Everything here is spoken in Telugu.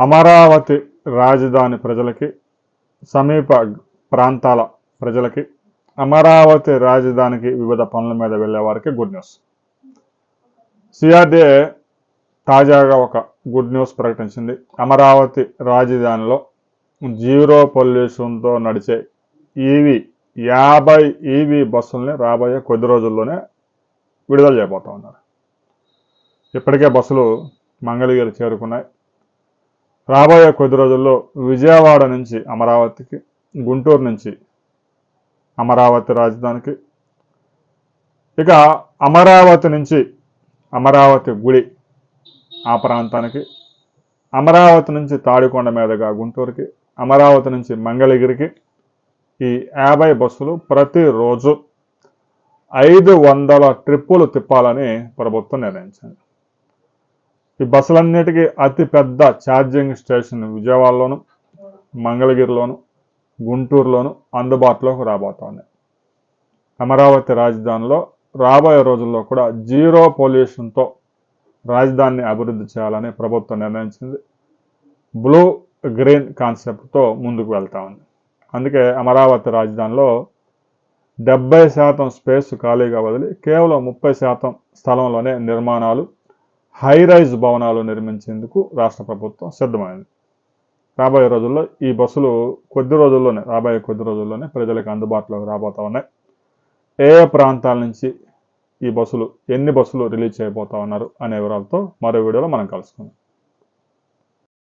అమరావతి రాజధాని ప్రజలకి సమీప ప్రాంతాల ప్రజలకి అమరావతి రాజధానికి వివిధ పనుల మీద వెళ్ళే వారికి గుడ్ న్యూస్ సిఆర్డీఏ తాజాగా ఒక గుడ్ న్యూస్ ప్రకటించింది. అమరావతి రాజధానిలో జీరో పొల్యూషన్తో నడిచే ఈవీ యాభై ఈవీ బస్సుల్ని రాబోయే కొద్ది రోజుల్లోనే విడుదల చేయబోతా ఉన్నారు. ఇప్పటికే బస్సులు మంగళగిరి చేరుకున్నాయి. రాబోయే కొద్ది రోజుల్లో విజయవాడ నుంచి అమరావతికి గుంటూరు నుంచి అమరావతి రాజధానికి ఇక అమరావతి నుంచి అమరావతి గుడి ఆ ప్రాంతానికి అమరావతి నుంచి తాడికొండ మీదుగా గుంటూరుకి అమరావతి నుంచి మంగళగిరికి ఈ యాభై బస్సులు ప్రతిరోజు ఐదు వందల ట్రిప్పులు తిప్పాలని ప్రభుత్వం నిర్ణయించింది. ఈ బస్సులన్నిటికీ అతి పెద్ద ఛార్జింగ్ స్టేషన్ విజయవాడలోను మంగళగిరిలోను గుంటూరులోను అందుబాటులోకి రాబోతోంది. అమరావతి రాజధానిలో రాబోయే రోజుల్లో కూడా జీరో పొల్యూషన్తో రాజధానిని అభివృద్ధి చేయాలని ప్రభుత్వం నిర్ణయించింది. బ్లూ గ్రీన్ కాన్సెప్ట్తో ముందుకు వెళ్తా ఉంది. అందుకే అమరావతి రాజధానిలో డెబ్బై శాతం స్పేస్ ఖాళీగా వదిలి కేవలం ముప్పై శాతం స్థలంలోనే నిర్మాణాలు హైరైజ్ భవనాలు నిర్మించేందుకు రాష్ట్ర ప్రభుత్వం సిద్ధమైంది. రాబోయే రోజుల్లో ఈ బస్సులు కొద్ది రోజుల్లోనే రాబోయే కొద్ది రోజుల్లోనే ప్రజలకు అందుబాటులోకి రాబోతా ఉన్నాయి. ఏ ఏ ప్రాంతాల నుంచి ఈ బస్సులు ఎన్ని బస్సులు రిలీజ్ చేయబోతా ఉన్నారు అనే వివరాలతో మరో వీడియోలో మనం కలుసుకుందాం.